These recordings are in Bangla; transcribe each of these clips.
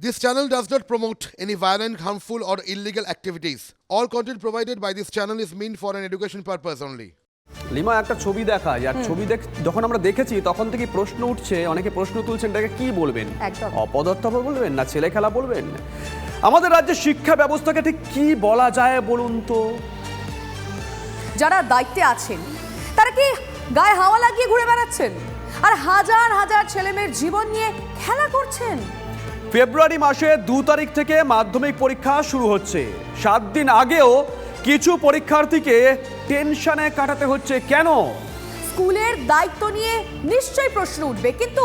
This channel does not promote any violent, harmful, or illegal activities. All content provided by this channel is meant for an education purpose only. Lima একটা ছবি দেখায় আর ছবি দেখ যখন আমরা দেখেছি তখন থেকে প্রশ্ন উঠছে অনেকে প্রশ্ন তুলছেন এটাকে কি বলবেন। অপদার্থ বলবেন না ছেলে খেলা বলবেন আমাদের রাজ্যের শিক্ষা ব্যবস্থাকে ঠিক কি বলা যায় বলুন তো যারা দায়িত্বে আছেন তারা কি গায়ে হাওয়া লাগিয়ে ঘুরে বেড়াচ্ছেন আর হাজার হাজার ছেলেমেয়ের জীবন নিয়ে খেলা করছেন ফেব্রুয়ারি মাসে দু তারিখ থেকে মাধ্যমিক পরীক্ষা শুরু হচ্ছে। সাত দিন আগেও কিছু পরীক্ষার্থীকে টেনশনে কাটাতে হচ্ছে। কেন? স্কুলের দায়িত্ব নিয়ে নিশ্চয়ই প্রশ্ন উঠবে, কিন্তু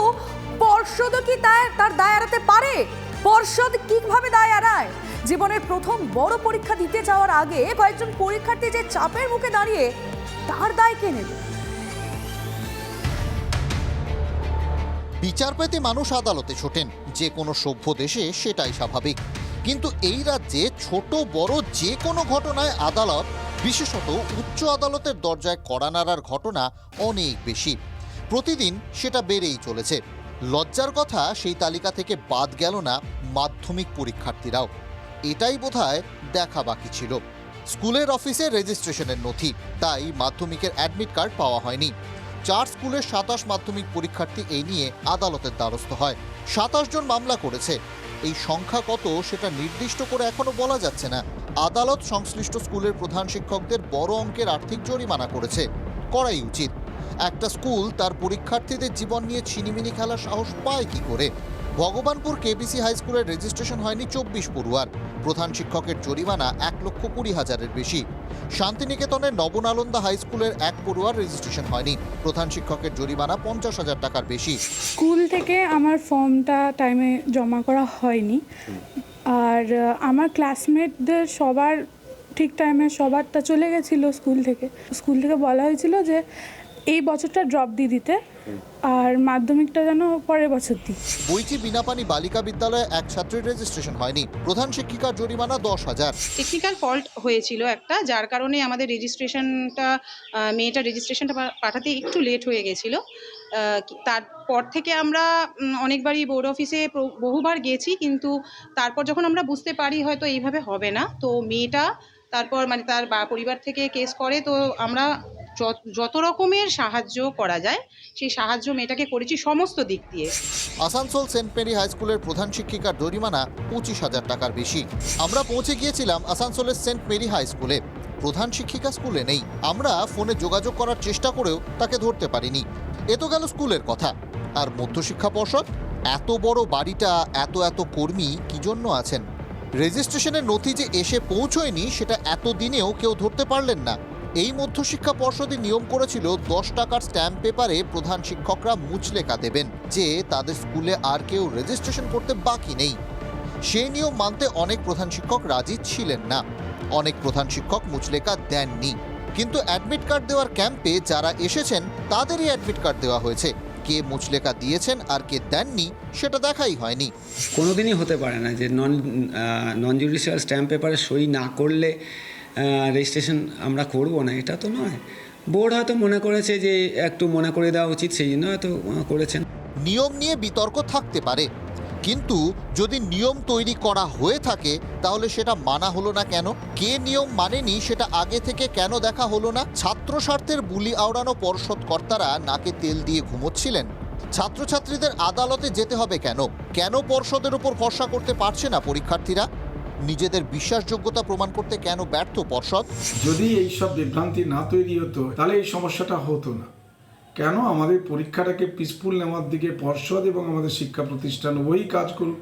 পর্ষদও কি তার তার দায় এড়াতে পারে? পর্ষদ কীভাবে দায় এড়ায়? জীবনের প্রথম বড় পরীক্ষা দিতে যাওয়ার আগে কয়েকজন পরীক্ষার্থী যে চাপের মুখে দাঁড়িয়ে তার দায় কে নেবে? বিচার পেতে মানুষ আদালতে ছোটেন। যে কোনো সভ্য দেশে সেটাই স্বাভাবিক। কিন্তু এই রাজ্যে ছোট, বড় যে কোনো ঘটনায় আদালত, বিশেষত উচ্চ আদালতের দরজায় কড়া নাড়ার ঘটনা অনেক বেশি। প্রতিদিন সেটা বেড়েই চলেছে। লজ্জার কথা, সেই তালিকা থেকে বাদ গেল না মাধ্যমিক পরীক্ষার্থীরাও। এটাই বোধহয় দেখা বাকি ছিল। স্কুলের অফিসে রেজিস্ট্রেশনের নথি, তাই মাধ্যমিকের অ্যাডমিট কার্ড পাওয়া হয়নি। চার স্কুলের সাতাশ মাধ্যমিক পরীক্ষার্থী এই নিয়ে আদালতের দ্বারস্থ হয়। সাতাশ জন মামলা করেছে। এই সংখ্যা কত সেটা নির্দিষ্ট করে এখনও বলা যাচ্ছে না। আদালত সংশ্লিষ্ট স্কুলের প্রধান শিক্ষকদের বড় অঙ্কের আর্থিক জরিমানা করেছে। করাই উচিত। একটা স্কুল তার পরীক্ষার্থীদের জীবন নিয়ে ছিনিমিনি খেলার সাহস পায় কি করে? ভগবানপুর কেবিসি হাই স্কুলের রেজিস্ট্রেশন হয়নি চব্বিশ পড়ুয়ার। প্রধান শিক্ষকের জরিমানা এক লক্ষ কুড়ি হাজারের বেশি। শান্তিনিকেতনের নবনালন্দা হাই স্কুলের এক পড়ুয়ার রেজিস্ট্রেশন হয়নি। প্রধান শিক্ষকের জরিমানা পঞ্চাশ হাজার টাকার বেশি। স্কুল থেকে আমার ফর্মটা টাইমে জমা করা হয়নি। আর আমার ক্লাসমেটদের সবার ঠিক টাইমে সবারটা চলে গেছিল স্কুল থেকে। স্কুল থেকে বলা হয়েছিল যে এই বছরটা ড্রপ দিয়ে দিতে আর মাধ্যমিকটা যেন পরের বছর দিই। বইটি বিনাপানি বালিকা বিদ্যালয়ে এক ছাত্রীর রেজিস্ট্রেশন হয়নি। প্রধান শিক্ষিকার জরিমানা দশ হাজার। টেকনিক্যাল ফল্ট হয়েছিল একটা যার কারণে আমাদের রেজিস্ট্রেশনটা মেয়েটা রেজিস্ট্রেশনটা পাঠাতে একটু লেট হয়ে গেছিল। তারপর থেকে আমরা অনেকবারই বোর্ড অফিসে বহুবার গেছি কিন্তু তারপর যখন আমরা বুঝতে পারি হয়তো এইভাবে হবে না তো মেয়েটা তারপর মানে তার বা- পরিবার থেকে কেস করে তো আমরা যত- রকমের সাহায্য করা যায়, সেই সাহায্য মেয়েটাকে করেছি সমস্ত দিক দিয়ে। আসানসোল সেন্ট মেরি হাই স্কুলের প্রধান শিক্ষিকার জরিমানা পঁচিশ হাজার টাকার বেশি। আমরা পৌঁছে গিয়েছিলাম আসানসোলের সেন্ট মেরি হাই স্কুলে। প্রধান শিক্ষিকা স্কুলে নেই। আমরা ফোনে যোগাযোগ করার চেষ্টা করেও তাকে ধরতে পারিনি। এ তো গেল স্কুলের কথা। আর মধ্যশিক্ষা পর্ষদ? এত বড় বাড়িটা, এত এত কর্মী, কি জন্য আছেন? রেজিস্ট্রেশনের নথি যে এসে পৌঁছয়নি, সেটা এত দিনেও কেউ ধরতে পারলেন না। এই মধ্যশিক্ষা পর্ষদই নিয়ম করেছিল দশ টাকার স্ট্যাম্প পেপারে প্রধান শিক্ষকরা মুচলেখা দেবেন, যে তাদের স্কুলে আর কেউ রেজিস্ট্রেশন করতে বাকি নেই। সেই নিয়ম মানতে অনেক প্রধান শিক্ষক রাজি ছিলেন না। অনেক প্রধান শিক্ষক মুচলেখা দেননি। কিন্তু অ্যাডমিট কার্ড দেওয়ার ক্যাম্পে যারা এসেছেন, তাদেরই অ্যাডমিট কার্ড দেওয়া হয়েছে। কে মুচলেখা দিয়েছেন আর কে দেননি, সেটা দেখাই হয়নি। কোনোদিনই হতে পারে না যে নন নন জুডিশিয়াল স্ট্যাম্প পেপারে সই না করলে রেজিস্ট্রেশন আমরা করব না, এটা তো নয়। বোর্ড হয়তো মনে করেছে যে একটু মনে করে দেওয়া উচিত, সেই জন্য হয়তো করেছেন। নিয়ম নিয়ে বিতর্ক থাকতে পারে, কিন্তু যদি নিয়ম তৈরি করা হয়ে থাকে, তাহলে সেটা মানা হলো না কেন? কে নিয়ম মানেনি, সেটা আগে থেকে কেন দেখা হলো না? ছাত্র স্বার্থের বুলি আওড়ানো পর্ষদ কর্তারা নাকে তেল দিয়ে ঘুমোচ্ছিলেন। ছাত্রছাত্রীদের আদালতে যেতে হবে কেন? কেন পর্ষদের উপর ভরসা করতে পারছে না পরীক্ষার্থীরা? নিজেদের বিশ্বাসযোগ্যতা প্রমাণ করতে কেন ব্যর্থ পর্ষদ? যদি এই সব বিভ্রান্তি না তৈরি হতো তাহলে এই সমস্যাটা হতো না। কেন আমাদের পরীক্ষাটাকে পিসফুল নেওয়ার দিকে পর্ষদ এবং আমাদের শিক্ষা প্রতিষ্ঠান উভয়ই কাজ করুক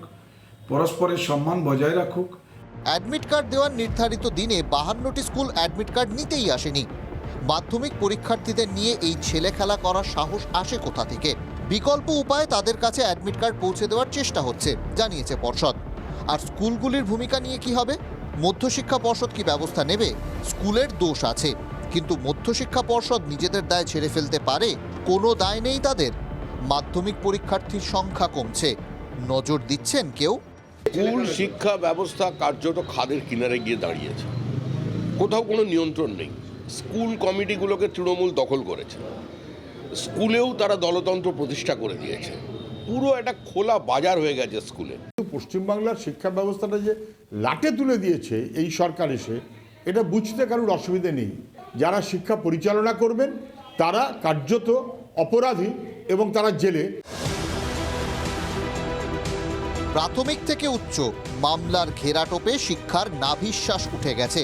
পরস্পরের সম্মান বজায় রাখুক? অ্যাডমিট কার্ড দেওয়ার নির্ধারিত দিনে বাহান্নটি স্কুল অ্যাডমিট কার্ড নিতেই আসেনি। মাধ্যমিক পরীক্ষার্থীদের নিয়ে এই ছেলে খেলা করার সাহস আসে কোথা থেকে? বিকল্প উপায়ে তাদের কাছে অ্যাডমিট কার্ড পৌঁছে দেওয়ার চেষ্টা হচ্ছে জানিয়েছে পর্ষদ। আর স্কুলগুলির ভূমিকা নিয়ে কি হবে? মধ্যশিক্ষা পর্ষদ কি ব্যবস্থা নেবে? স্কুলের দোষ আছে। কিন্তু মধ্যশিক্ষা পর্ষদ নিজেদের দায় ছেড়ে ফেলতে পারে? কোনো দায় নেই তাদের। মাধ্যমিক পরীক্ষার্থীর সংখ্যা কমছে। নজর দিচ্ছেন কেউ? স্কুল শিক্ষা ব্যবস্থা কার্যত খাদের কিনারে গিয়ে দাঁড়িয়েছে। কোথাও কোনো নিয়ন্ত্রণ নেই। স্কুল কমিটিগুলোকে তৃণমূল দখল করেছে। স্কুলেও তারা দলতন্ত্র প্রতিষ্ঠা করে দিয়েছে। পুরো একটা খোলা বাজার হয়ে গেছে স্কুলে। কিন্তু পশ্চিমবাংলার শিক্ষা ব্যবস্থাটা যে লাটে তুলে দিয়েছে এই সরকার এসে এটা বুঝতে কারোর অসুবিধে নেই। যারা শিক্ষা পরিচালনা করবেন তারা কার্যত অপরাধী এবং তারা জেলে। প্রাথমিক থেকে উচ্চ মামলার ঘেরাটোপে শিক্ষার নাভিশ্বাস উঠে গেছে।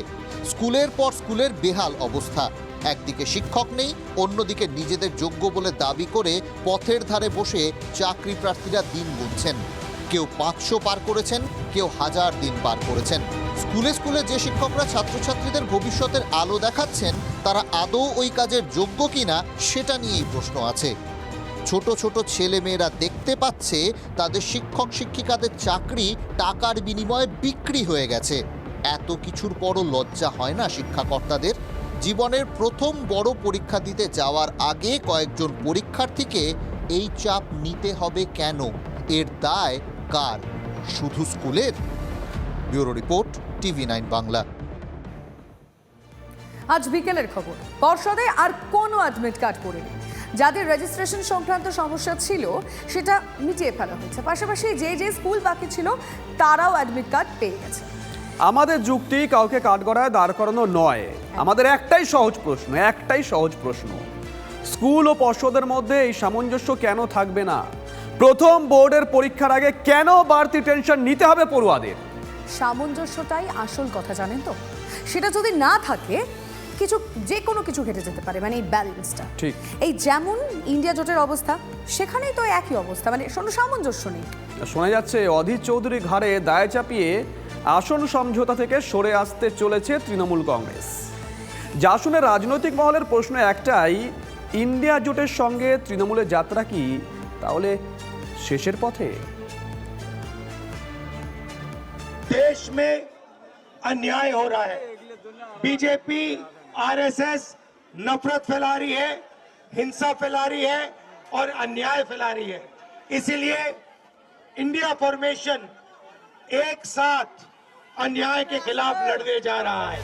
স্কুলের পর স্কুলের বেহাল অবস্থা। একদিকে শিক্ষক নেই, অন্যদিকে নিজেদের যোগ্য বলে দাবি করে পথের ধারে বসে চাকরি প্রার্থীরা দিন গুনছেন। কেউ পাঁচশো পার করেছেন, কেউ হাজার দিন পার করেছেন। স্কুলে স্কুলে যে শিক্ষকরা ছাত্রছাত্রীদের ভবিষ্যতের আলো দেখাচ্ছেন, তারা আদৌ ওই কাজের যোগ্য কিনা সেটা নিয়েই প্রশ্ন আছে। ছোট ছোট ছেলে মেয়েরা দেখতে পাচ্ছে তাদের শিক্ষক শিক্ষিকাদের চাকরি টাকার বিনিময়ে বিক্রি হয়ে গেছে। এত কিছুর পরও লজ্জা হয় না শিক্ষাকর্তাদের? জীবনের প্রথম বড় পরীক্ষা দিতে যাওয়ার আগে কয়েকজন পরীক্ষার্থীকে এই চাপ নিতে হবে কেন? এর দায় কার? শুধু স্কুলের? Bureau report, TV nine Bangla. আজ বিকেলের খবর। পর্ষদে আর কোনো অ্যাডমিট কার্ড করেনি। যাদের রেজিস্ট্রেশন সংক্রান্ত সমস্যা ছিল, সেটা মিটিয়ে ফেলা হয়েছে। পাশাপাশি যে যে স্কুল বাকি ছিল, তারাও অ্যাডমিট কার্ড পেয়ে গেছে। আমাদের যুক্তি কাউকে কাঠগড়ায় দাঁড় করানো নয়। আমাদের একটাই সহজ প্রশ্ন একটাই সহজ প্রশ্ন। স্কুল ও পর্ষদের মধ্যে এই সামঞ্জস্য কেন থাকবে না? প্রথম বোর্ডের পরীক্ষার আগে কেন বাড়তি টেনশন নিতে হবে পড়ুয়াদের? সামঞ্জস্যটাই আসল কথা জানেন তো? সেটা যদি না থাকে কিছু যে কোনো কিছু ঘটে যেতে পারে মানে এই ব্যালেন্সটা। ঠিক। এই যেমন ইন্ডিয়া জোটের অবস্থা সেখানেই তো একই অবস্থা মানে কোনো সামঞ্জস্য নেই। শোনা যাচ্ছে অধীর চৌধুরী ঘাড়ে দায় চাপিয়ে আসন সমঝোতা থেকে সরে আসতে চলেছে তৃণমূল কংগ্রেস জাসনের রাজনৈতিক মহলের প্রশ্ন একটাই ইন্ডিয়া জোটের সঙ্গে তৃণমূলের যাত্রা কি তাহলে শেষের পথে देश में अन्याय हो रहा है बीजेपी आरएसएस नफरत फैला रही है हिंसा फैला रही है और अन्याय फैला रही है इसीलिए इंडिया फॉर्मेशन एक साथ अन्याय के खिलाफ लड़ने जा रहा है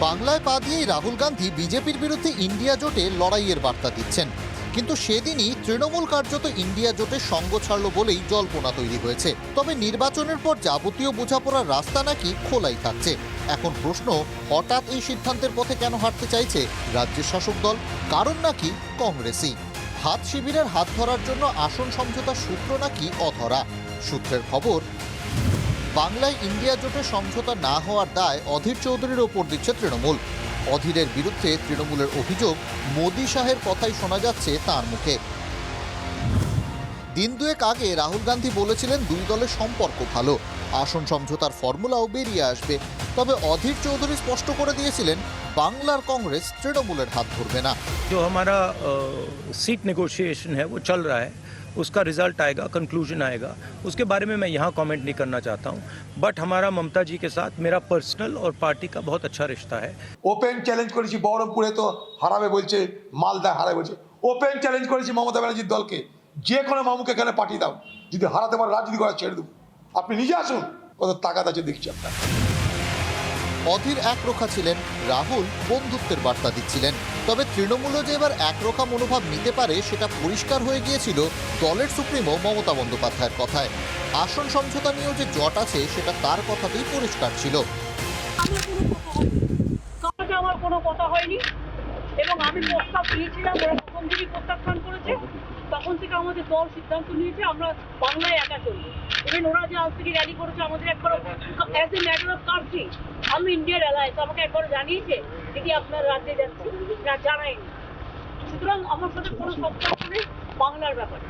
বাংলায় পা দিয়েই রাহুল গান্ধী বিজেপির বিরুদ্ধে ইন্ডিয়া জোটে লড়াইয়ের বার্তা দিচ্ছেন কিন্তু সেদিনই তৃণমূল কার্যত ইন্ডিয়া জোটের সঙ্গ ছাড়ল বলেই জল্পনা তৈরি হয়েছে তবে নির্বাচনের পর যাবতীয় বোঝাপড়ার রাস্তা নাকি খোলাই থাকছে এখন প্রশ্ন হঠাৎ এই সিদ্ধান্তের পথে কেন হাঁটতে চাইছে রাজ্যের শাসক দল কারণ নাকি কংগ্রেসই হাত শিবিরের হাত ধরার জন্য আসন সমঝোতার সূত্র নাকি অধরা সূত্রের খবর বাংলায় ইন্ডিয়া জোটের সমঝোতা না হওয়ার দায় অধীর চৌধুরীর ওপর দিচ্ছে তৃণমূল অধীরের বিরুদ্ধে তৃণমূলের অভিযোগ মোদী শাহের কথাই শোনা যাচ্ছে তার মুখে দিন দুয়েক আগে রাহুল গান্ধী বলেছিলেন দুই দলের সম্পর্ক ভালো আসন সমঝোতার ফর্মুলাও বেরিয়ে আসবে তবে অধীর চৌধুরী স্পষ্ট করে দিয়েছিলেন বাংলার কংগ্রেস তৃণমূলের হাত ধরবে না जो हमारा सीट नेगोशिएशन है वो चल रहा है उसका रिजल्ट आएगा कंक्लूजन आएगा उसके बारे में मैं यहाँ कमेंट नहीं करना चाहता हूँ बट हमारा ममता जी के साथ मेरा पर्सनल और पार्टी का बहुत अच्छा रिश्ता है ওপেন চ্যালেঞ্জ করেছি বহরমপুরে তো হারাবে বলছে মালদা হারাবে বলছে ওপেন চ্যালেঞ্জ করেছি মমতা ব্যানার্জির দলকে যে কোনো মামুকে এখানে পাঠিয়ে দাও যদি হারাতে পারে রাজনীতি করা ছেড়ে দেবো আপনি নিজে আসুন কত তাকাত আছে দেখছি আপনার অধীর একরোখা ছিলেন রাহুল বন্ধুত্বের বার্তা দিচ্ছিলেন তবে তৃণমূলও যে এবার একরকম মনোভাব নিতে পারে, সেটা পরিষ্কার হয়ে গিয়েছিল দলের সুপ্রিমো মমতা বন্দ্যোপাধ্যায়ের কথায়। আসন সমঝোতা নিয়েও যে জট আছে, সেটা তার কথাতেই পরিষ্কার ছিল। আমার কোনো কথা হয়নি। এবং আমি প্রস্তাব দিয়েছিলাম, ওরা প্রথম প্রত্যাখ্যান করেছে। তখন থেকে আমাদের দল সিদ্ধান্ত নিয়েছে, আমরা বাংলায় একা চলবো। ইভেন ওরা যে আজ থেকে র্যালি করেছে, আমাদের একবার as a matter of country আমি ইন্ডিয়ার অ্যালায়েন্স আমাকে একবার জানিয়েছে দিদি আপনার রাজ্যে যাচ্ছি। না, জানায়নি। সুতরাং আমার সাথে কোনো সম্পর্ক নেই, বাংলার ব্যাপারে।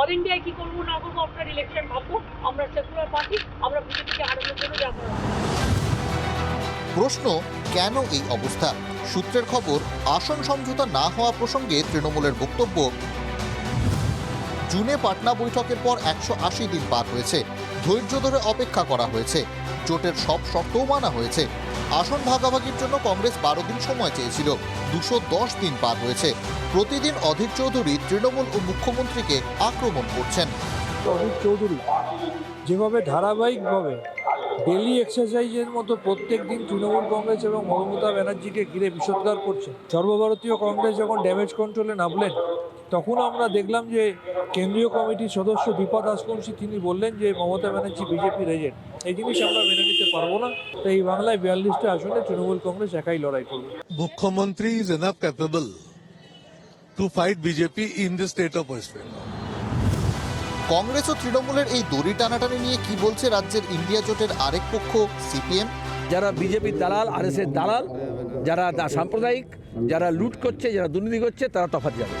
অল ইন্ডিয়ায় কি করব, না করব, আপনার ইলেকশন ভাববো, আমরা সেকুলার পার্টি আমরা বিজেপিকে হারানোর জন্য যাব প্রশ্ন, কেন এই অবস্থা? সূত্রের খবর, আসন সমঝোতা না হওয়া প্রসঙ্গে তৃণমূলের বক্তব্য। জুনে পাটনা বৈঠকের পর একশো আশি দিন পার হয়েছে। ধৈর্য ধরে অপেক্ষা করা হয়েছে। জোটের সব শর্তও মানা হয়েছে। আসন ভাগাভাগির জন্য কংগ্রেস বারো দিন সময় চেয়েছিল। দুশো দশ দিন পার হয়েছে। প্রতিদিন অধীর চৌধুরী তৃণমূল ও মুখ্যমন্ত্রীকে আক্রমণ করছেন। অধীর চৌধুরী, যেভাবে ধারাবাহিকভাবে ডেলি এক্সারসাইজের মতো প্রত্যেক দিন তৃণমূল কংগ্রেস এবং মমতা ব্যানার্জিকে ঘিরে বিষোদ্গার করছে। সর্বভারতীয় কংগ্রেস যখন ড্যামেজ কন্ট্রোলে নামলেন, তখন আমরা দেখলাম যে কেন্দ্রীয় কমিটির সদস্য দীপা দাসকংসী তিনি বললেন যে মমতা ব্যানার্জি বিজেপির এজেন্ট এই জিনিস আমরা মেনে নিতে পারব না। তাই এই বাংলায় বিয়াল্লিশটা আসনে তৃণমূল কংগ্রেস একাই লড়াই করবে। মুখ্যমন্ত্রী is enough capable to fight BJP in the state of West Bengal. Congress ও তৃণমূলের এই দড়ি টানাটানি নিয়ে কি বলছে রাজ্যের ইন্ডিয়া জোটের আরেক পক্ষ সিপিএম? যারা বিজেপির দালাল আর এস দালাল যারা দা- সাম্প্রদায়িক যারা লুট করছে যারা দুর্নীতি করছে তারা তফাৎ যাবে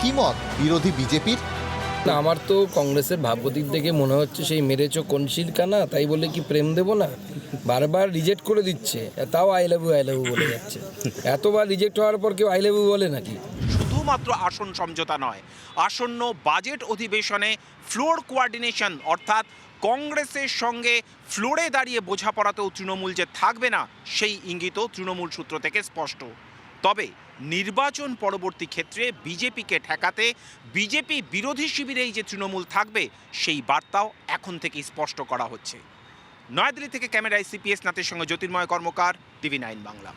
কি মত? বিরোধী বিজেপির? না আমার তো কংগ্রেসের ভাবগতিক দেখে মনে হচ্ছে সেই মেরেছ কনশিল কানা তাই বলে কি প্রেম দেব না? বারবার রিজেক্ট করে দিচ্ছে তাও I love you I love you বলে যাচ্ছে। এতবার রিজেক্ট হওয়ার পর কেউ আই লাভ ইউ বলে নাকি? শুধুমাত্র আসন সমঝোতা নয়, আসন্ন বাজেট অধিবেশনে ফ্লোর কোয়ার্ডিনেশন অর্থাৎ কংগ্রেসের সঙ্গে ফ্লোরে দাঁড়িয়ে বোঝাপড়াতেও তৃণমূল যে থাকবে না, সেই ইঙ্গিতও তৃণমূল সূত্র থেকে স্পষ্ট। তবে নির্বাচন পরবর্তী ক্ষেত্রে বিজেপিকে ঠেকাতে বিজেপি বিরোধী শিবিরেই যে তৃণমূল থাকবে, সেই বার্তাও এখন থেকেই স্পষ্ট করা হচ্ছে। নয়াদিল্লি থেকে ক্যামেরায় সিপিএস নাথের সঙ্গে জ্যোতির্ময় কর্মকার, টিভি নাইন বাংলা।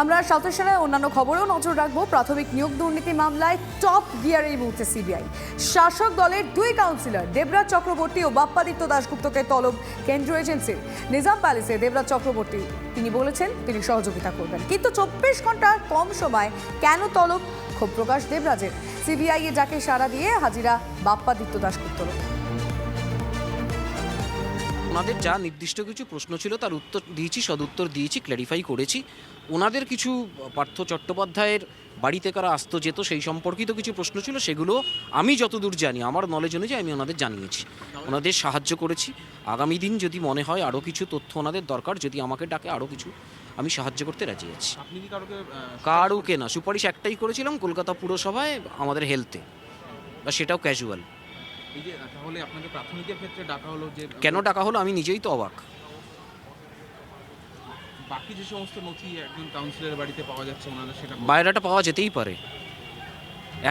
আমরা সাথে সাথে অন্যান্য খবরেও নজর রাখব। প্রাথমিক নিয়োগ দুর্নীতি মামলায় টপ গিয়ারে এই মুহূর্তে সিবিআই। শাসক দলের দুই কাউন্সিলর দেবরাজ চক্রবর্তী ও বাপ্পাদিত্য দাশগুপ্তকে তলব কেন্দ্রীয় এজেন্সির। নিজাম প্যালেসে দেবরাজ চক্রবর্তী, তিনি বলেছেন তিনি সহযোগিতা করবেন। কিন্তু চব্বিশ ঘণ্টা কম সময় কেন তলব? ক্ষোভ প্রকাশ দেবরাজের। সিবিআই এ যাকে সাড়া দিয়ে হাজিরা বাপ্পাদিত্য দাশগুপ্তর ওনাদের যা নির্দিষ্ট কিছু প্রশ্ন ছিল তার উত্তর দিয়েছি সদুত্তর দিয়েছি ক্ল্যারিফাই করেছি। ওনাদের কিছু পার্থ চট্টোপাধ্যায়ের বাড়িতে কারা আসতো যেত সেই সম্পর্কিত কিছু প্রশ্ন ছিল সেগুলো আমি যতদূর জানি আমার নলেজ অনুযায়ী আমি ওনাদের জানিয়েছি। ওনাদের সাহায্য করেছি। আগামী দিন যদি মনে হয় আরও কিছু তথ্য ওনাদের দরকার যদি আমাকে ডাকে আরও কিছু আমি সাহায্য করতে রাজি আছি। কারুকে না সুপারিশ একটাই করেছিলাম কলকাতা পুরসভায় আমাদের হেলথে বা সেটাও ক্যাজুয়াল এই যে তাহলে আপনাকে প্রাথমিকের ক্ষেত্রে ডাকা হলো যে কেন ডাকা হলো? আমি নিজেই তো অবাক। বাকি যে সমস্ত নথি একজন কাউন্সিলরের বাড়িতে পাওয়া যাচ্ছে ওনারা সেটা বায়রাটা পাওয়া যেতেই পারে।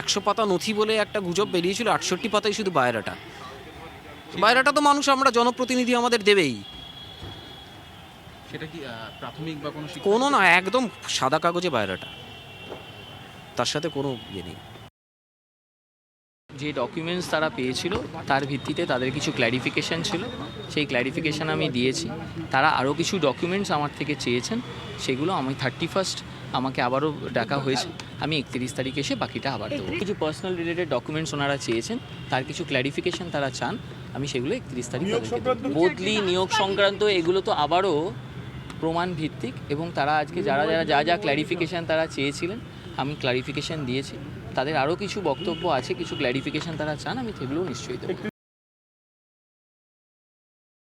একশো পাতা নথি বলে একটা গুজব বেরিয়েছিল আটষট্টি পাতাই শুধু বায়রাটা। বায়রাটা তো মানুষ আমরা জনপ্রতিনিধি আমাদের দেবেই। সেটা কি প্রাথমিক বা কোনো কোনো না একদম সাদা কাগজে বায়রাটা। তার সাথে কোনো ইয়ে নেই। যে ডকুমেন্টস তারা পেয়েছিল তার ভিত্তিতে তাদের কিছু ক্ল্যারিফিকেশন ছিল। সেই ক্ল্যারিফিকেশন আমি দিয়েছি। তারা আরও কিছু ডকুমেন্টস আমার থেকে চেয়েছেন সেগুলো আমি থার্টি ফার্স্ট আমাকে আবারও ডাকা হয়েছে। আমি একত্রিশ তারিখে এসে বাকিটা আবার দেবো। কিছু পার্সোনাল রিলেটেড ডকুমেন্টস ওনারা চেয়েছেন তার কিছু ক্ল্যারিফিকেশন তারা চান আমি সেগুলো একত্রিশ তারিখ বদলি নিয়োগ সংক্রান্ত এগুলো তো আবারও প্রমাণ ভিত্তিক এবং তারা আজকে যারা যারা যা যা ক্ল্যারিফিকেশান তারা চেয়েছিলেন আমি ক্ল্যারিফিকেশান দিয়েছি। তাদের আরও কিছু বক্তব্য আছে কিছু ক্ল্যারিফিকেশান তারা চান আমি সেগুলো নিশ্চয়ই